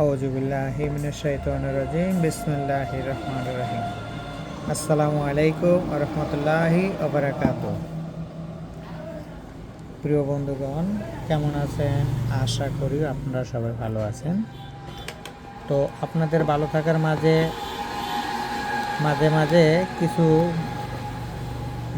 আউজুবিল্লাহিমিনাশাইতানির বিসমিল্লাহির রহমানির রহিম। আসসালামু আলাইকুম রহমতুল্লাহি ওবরাকাত প্রিয় বন্ধুগণ, কেমন আছেন? আশা করি আপনারা সবাই ভালো আছেন। তো আপনাদের ভালো থাকার মাঝে মাঝে মাঝে কিছু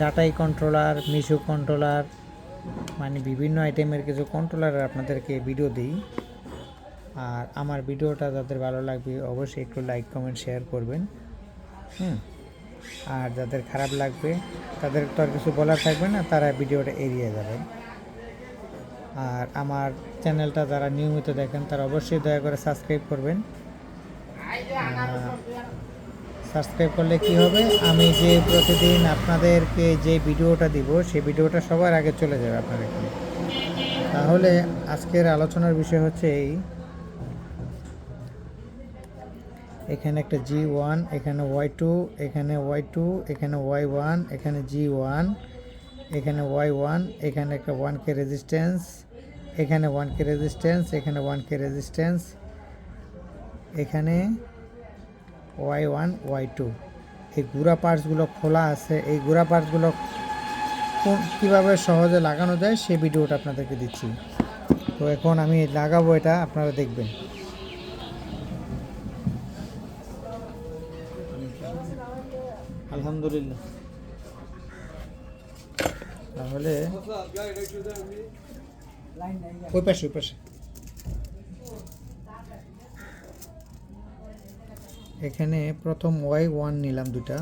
ডাটাই কন্ট্রোলার মিশু কন্ট্রোলার মানে বিভিন্ন আইটেমের কিছু কন্ট্রোলার আপনাদেরকে ভিডিও দিই। আর আমার ভিডিওটা যাদের ভালো লাগবে, অবশ্যই একটু লাইক কমেন্ট শেয়ার করবেন। হুম। আর যাদের খারাপ লাগবে, তাদের তো আর কিছু বলার থাকবে না, তারা ভিডিওটা এড়িয়ে যাবে। আর আমার চ্যানেলটা যারা নিয়মিত দেখেন, তারা অবশ্যই দয়া করে সাবস্ক্রাইব করবেন। সাবস্ক্রাইব করলে কি হবে? আমি যে প্রতিদিন আপনাদেরকে যে ভিডিওটা দিব, সেই ভিডিওটা সবার আগে চলে যাবে আপনার এখানে তাহলে আজকের আলোচনার বিষয় হচ্ছে এই। এখানে একটা জি ওয়ান এখানে ওয়াই টু এখানে ওয়াই টু এখানে ওয়াই ওয়ান এখানে জি ওয়ান এখানে ওয়াই ওয়ান এখানে একটা ওয়ান কে রেজিস্ট্যান্স এখানে ওয়ান কে রেজিস্ট্যান্স এখানে ওয়ান কে রেজিস্ট্যান্স এখানে ওয়াই ওয়ান ওয়াই টু এই গুড়া পার্টসগুলো খোলা আছে। এই গুড়া পার্টসগুলো কীভাবে সহজে লাগানো যায় সেই ভিডিওটা আপনাদেরকে দিচ্ছি। তো এখন আমি লাগাবো এটা, আপনারা দেখবেন। আলহামদুলিল্লাহ। তাহলে ওই পাশে ওই পাশে। এখানে প্রথম ওয়াই ওয়ান নিলাম দুটা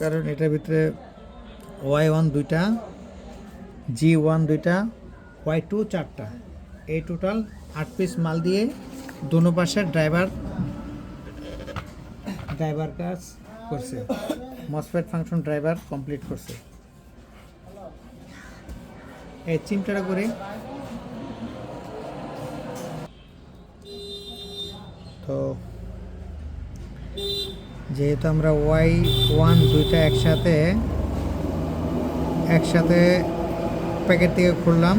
কারণ এটার ভিতরে ওয়াই ওয়ান দুইটা জি ওয়ান দুইটা ওয়াই টু চারটা। এই টোটাল আট পিস মাল দিয়ে দোনো পাশে ড্রাইভার ড্রাইভার কাজ করছে। মসফেট ফাংশন ড্রাইভার কমপ্লিট করছে। এই চিমটাটা করে তো যেহেতু আমরা ওয়াই ওয়ান দুইটা একসাথে একসাথে প্যাকেট থেকে খুললাম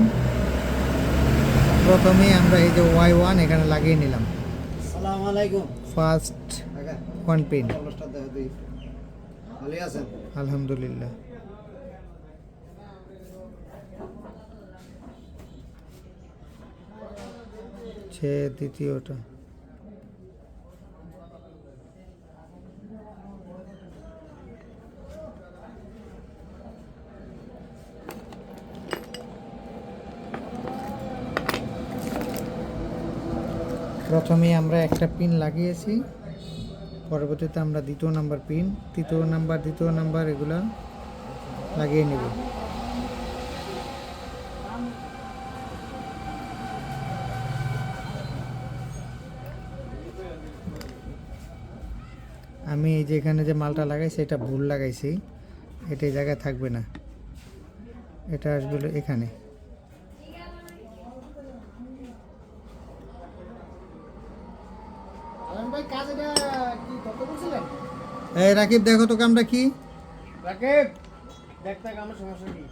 প্রথমেই আমরা এই যে ওয়াই ওয়ান এখানে লাগিয়ে নিলাম। ফার্স্ট ওয়ান পিন আলহামদুলিল্লাহ। সে দ্বিতীয়টা। প্রথমে আমরা একটা পিন লাগিয়েছি। পরবর্তীতে আমরা দ্বিতীয় নাম্বার পিন তৃতীয় নাম্বার, দ্বিতীয় নাম্বার এগুলা লাগিয়ে নেব। আমি এই যে এখানে যে মালটা লাগাইছি এটা ভুল লাগাইছি। এটা এই জায়গায় থাকবে না। এটা আসবে এখানে ভাই কাজ এটা কি কত বলছিলেন এই রাকিব দেখো তো কামটা কি? রাকেব দেখতে আমার সমস্যা কি?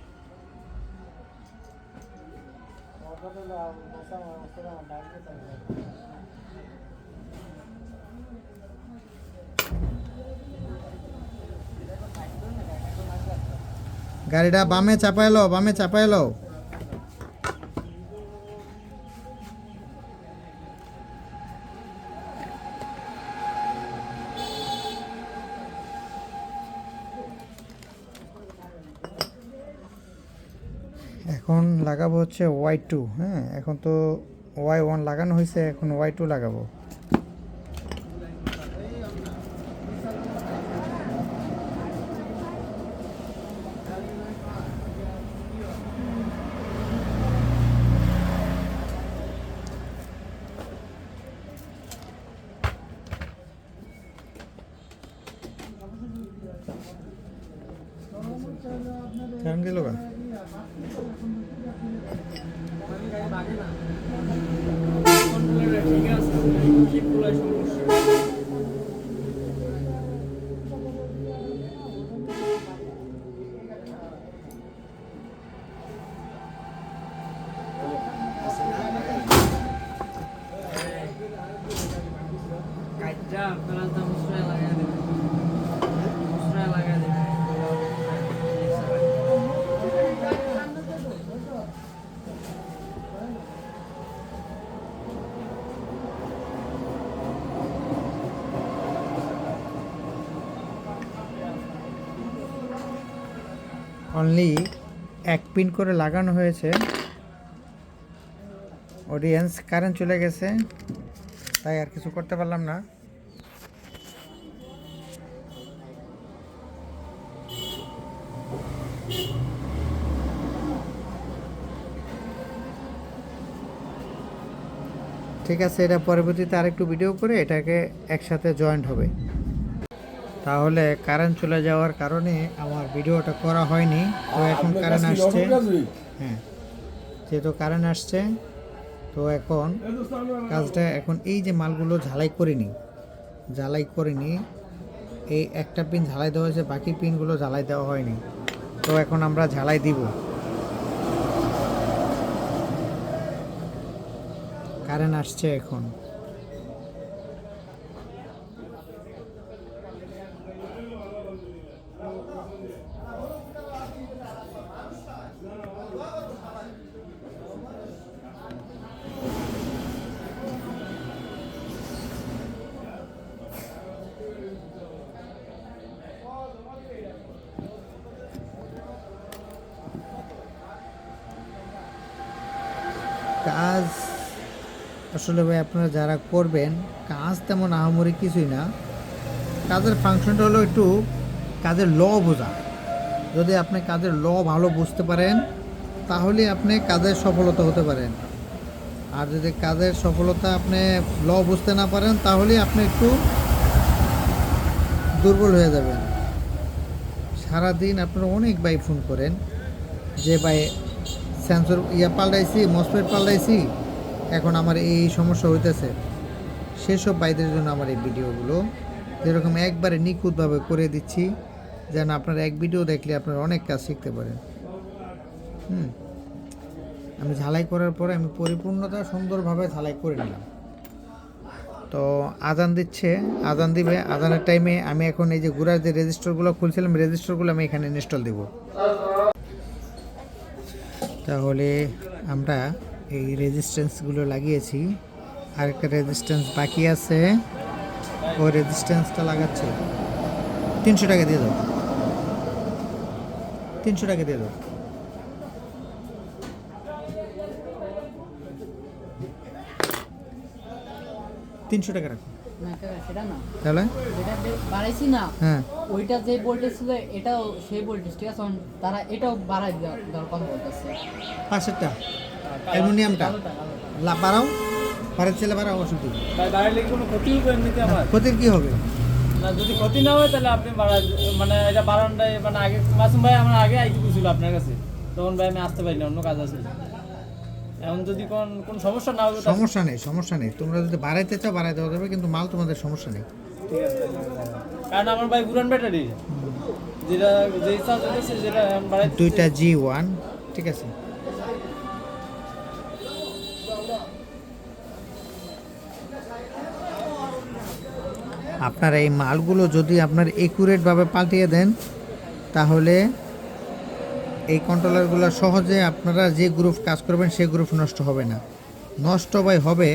গাড়িটা বামে চাপাইলো বামে চাপাইলো এখন লাগাবো হচ্ছে ওয়াই টু হ্যাঁ? এখন তো ওয়াই ওয়ান লাগানো হয়েছে, এখন ওয়াই টু লাগাবো। কারণ গেল অনলি এক পিন করে লাগানো হয়েছে। অডিয়েন্স কারেন্ট চলে গেছে, তাই আর কিছু করতে পারলাম না। ঠিক আছে, এটা পরবর্তীতে আরেকটু ভিডিও করে এটাকে একসাথে জয়েন্ট হবে। তাহলে কারেন্ট চলে যাওয়ার কারণে আমার ভিডিওটা করা হয়নি। তো এখন কারেন্ট আসছে। হ্যাঁ। যেহেতু কারেন্ট আসছে তো এখন কাজটা এখন এই যে মালগুলো ঝালাই করিনি ঝালাই করিনি এই একটা পিন ঝালাই দেওয়া হয়েছে বাকি পিনগুলো ঝালাই দেওয়া হয়নি। তো এখন আমরা ঝালাই দিব। কারেন্ট আসছে এখন। কাজ আসলে ভাই আপনারা যারা করবেন, কাজ তেমন আহামরি কিছুই না। কাজের ফাংশনটা হলো একটু কাজের ল বোঝা। যদি আপনি কাজের ল ভালো বুঝতে পারেন, তাহলে আপনি কাজের সফলতা হতে পারেন। আর যদি কাজের সফলতা আপনি ল বুঝতে না পারেন, তাহলে আপনি একটু দুর্বল হয়ে যাবেন। সারাদিন আপনারা অনেক ভাই ফোন করেন, যে ভাই সেন্সর ইয়া পাল্টাইছি মসপেট পাল্টাইছি। এখন আমার এই সমস্যা হইতেছে। সেসব বাইদের জন্য আমার এই ভিডিওগুলো যেরকম একবারে নিখুঁতভাবে করে দিচ্ছি, যেন আপনার এক ভিডিও দেখলে আপনারা অনেক কাজ শিখতে পারেন। হুম। আমি ঝালাই করার পরে আমি পরিপূর্ণতা সুন্দরভাবে ঝালাই করে নিলাম। তো আজান দিচ্ছে, আজান দিবে। আজানের টাইমে আমি এখন এই যে গুড়ার যে রেজিস্টারগুলো খুলছিলাম রেজিস্টারগুলো আমি এখানে ইনস্টল দেব। তাহলে আমরা এই রেজিস্ট্যান্সগুলো লাগিয়েছি। আরেকটা রেজিস্ট্যান্স বাকি আছে। ওই রেজিস্ট্যান্সটা লাগাচ্ছে। তিনশো টাকা দিয়ে দাও। তিনশো টাকা দিয়ে দাও। তিনশো টাকা রাখো। তাহলে? যেটা বে- বাড়াইছি না হ্যাঁ। ওইটা যে ভোল্টেজ ছিল এটাও সেই ভোল্টেজ ঠিক আছে? তারা এটাও বাড়াই দেওয়ার দেওয়ার কথা বলতেছে। পাশেরটা অ্যালুমিনিয়ামটা। কালোটা, কালোটা। বাড়াও। পারের ছেলে বাড়াও অসুবিধা বাড়াইলে কোনো ক্ষতি হবে এমনিতে আমার? ক্ষতির কি হবে? না যদি ক্ষতি না হয় তাহলে আপনি বাড়া মানে এটা মানে আগে মাসুম ভাই আমার আগে আইতে গেছিল আপনার কাছে। তখন ভাই আমি আসতে পারি না অন্য কাজ আছে। এখন যদি কোন কোন সমস্যা না হবে সমস্যা নেই সমস্যা নেই। তোমরা যদি বাড়াইতে চাও বাড়াই দেওয়া যাবে কিন্তু মাল তোমাদের সমস্যা নেই। ঠিক আছে কারণ আমার ভাই পুরান ব্যাটারি যেটা যে চার্জ হয়েছে যেটা বাড়াইতে দুইটা জি ওয়ান ঠিক আছে? আপনার এই মালগুলো যদি আপনার একুরেটভাবে পাল্টিয়ে দেন তাহলে এই কন্ট্রোলারগুলো সহজে আপনারা যে গ্রুপ কাজ করবেন সেই গ্রুপ নষ্ট হবে না। নষ্ট ভাই হবে,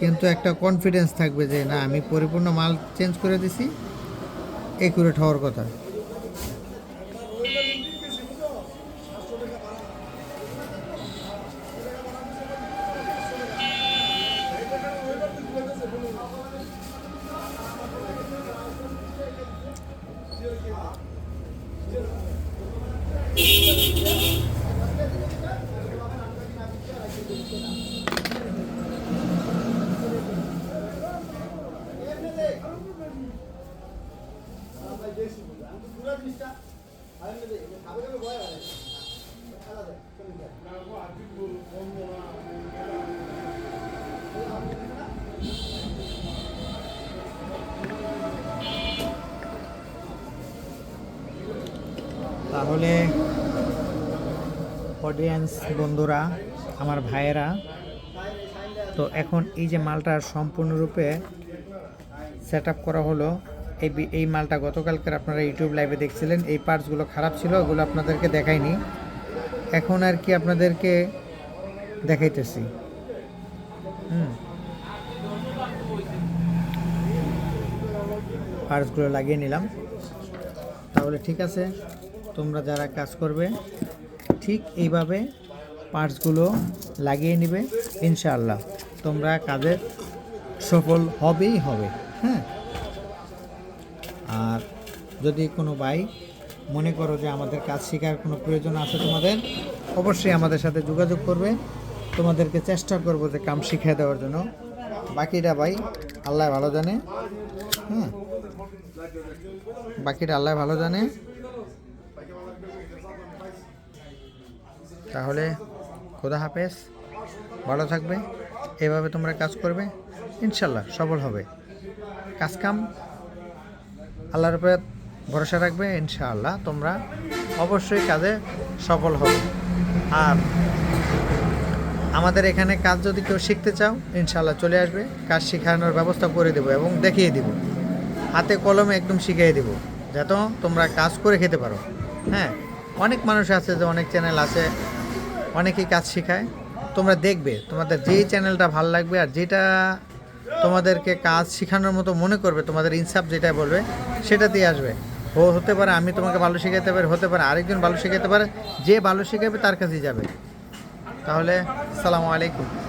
কিন্তু একটা কনফিডেন্স থাকবে যে, না, আমি পরিপূর্ণ মাল চেঞ্জ করে দিছি একুরেট হওয়ার কথা। তাহলে অডিয়েন্স বন্ধুরা আমার ভাইয়েরা তো এখন এই যে মালটা সম্পূর্ণরূপে সেট করা হলো। এই এই মালটা গতকালকের আপনারা ইউটিউব লাইভে দেখছিলেন। এই পার্টসগুলো খারাপ ছিল, ওগুলো আপনাদেরকে দেখাইনি। এখন আর কি আপনাদেরকে দেখাইতেছি। হুম। পার্টসগুলো লাগিয়ে নিলাম। তাহলে ঠিক আছে, তোমরা যারা কাজ করবে, ঠিক এইভাবে পার্টসগুলো লাগিয়ে নেবে, ইনশাআল্লাহ। তোমরা কাজের সফল হবেই হবে। হ্যাঁ। আর যদি কোনো ভাই মনে করো যে আমাদের কাজ শেখার কোনো প্রয়োজন আছে তোমাদের, অবশ্যই আমাদের সাথে যোগাযোগ করবে। তোমাদেরকে চেষ্টা করব যে কাম শিখিয়ে দেওয়ার জন্য। বাকিটা ভাই আল্লাহ ভালো জানে। হ্যাঁ। বাকিটা আল্লাহ ভালো জানে। তাহলে খোদা হাফেজ। ভালো থাকবে। এভাবে তোমরা কাজ করবে। ইনশাল্লাহ সফল হবে। কাজ কাম আল্লাহর উপরে ভরসা রাখবে, ইনশাআল্লাহ তোমরা অবশ্যই কাজে সফল হবে। আর আমাদের এখানে কাজ যদি কেউ শিখতে চাও, ইনশাআল্লাহ চলে আসবে। কাজ শেখানোর ব্যবস্থা করে দেবো এবং দেখিয়ে দিব। হাতে কলমে একদম শিখিয়ে দেবো, যাতে তোমরা কাজ করে খেতে পারো। হ্যাঁ অনেক মানুষ আছে যে অনেক চ্যানেল আছে, অনেকেই কাজ শেখায়। তোমরা দেখবে, তোমাদের যেই চ্যানেলটা ভালো লাগবে আর যেটা তোমাদেরকে কাজ শেখানোর মতো মনে করবে, তোমাদের ইনসাফ যেটা বলবে, সেটা দিয়ে আসবে। ও হতে পারে আমি তোমাকে ভালো শেখাতে পারি, হতে পারে আরেকজন ভালো শেখাতে পারে, যে ভালো শেখাবে তার কাছেই যাবে। তাহলে, সালামু আলাইকুম।